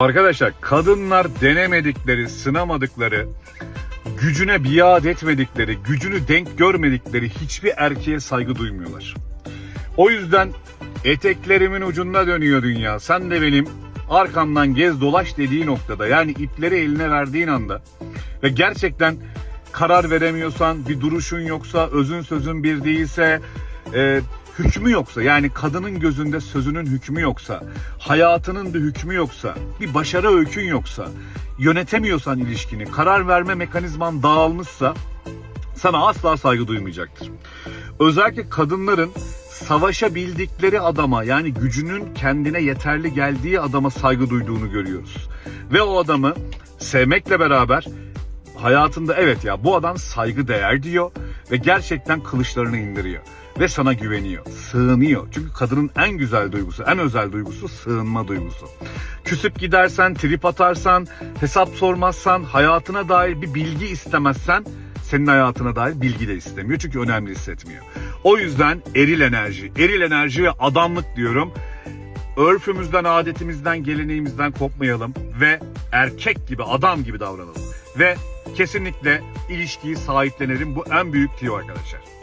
Arkadaşlar kadınlar denemedikleri, sınamadıkları, gücüne biat etmedikleri, gücünü denk görmedikleri hiçbir erkeğe saygı duymuyorlar. O yüzden eteklerimin ucunda dönüyor dünya. Sen de benim arkamdan gez dolaş dediği noktada yani ipleri eline verdiğin anda ve gerçekten karar veremiyorsan, bir duruşun yoksa, özün sözün bir değilse, e, hükmü yoksa yani kadının gözünde sözünün hükmü yoksa, hayatının da hükmü yoksa, bir başarı öykün yoksa, yönetemiyorsan ilişkini, karar verme mekanizman dağılmışsa sana asla saygı duymayacaktır. Özellikle kadınların savaşabildikleri adama yani gücünün kendine yeterli geldiği adama saygı duyduğunu görüyoruz. Ve o adamı sevmekle beraber hayatında evet ya bu adam saygı değer diyor ve gerçekten kılıçlarını indiriyor ve sana güveniyor, sığınıyor. Çünkü kadının en güzel duygusu, en özel duygusu sığınma duygusu. Küsüp gidersen, trip atarsan, hesap sormazsan, hayatına dair bir bilgi istemezsen senin hayatına dair bilgi de istemiyor çünkü önemli hissetmiyor. O yüzden eril enerji, eril enerji ve adamlık diyorum. Örfümüzden, adetimizden, geleneğimizden kopmayalım ve erkek gibi, adam gibi davranalım. Ve kesinlikle ilişkiyi sahiplenelim. Bu en büyük tiyo arkadaşlar.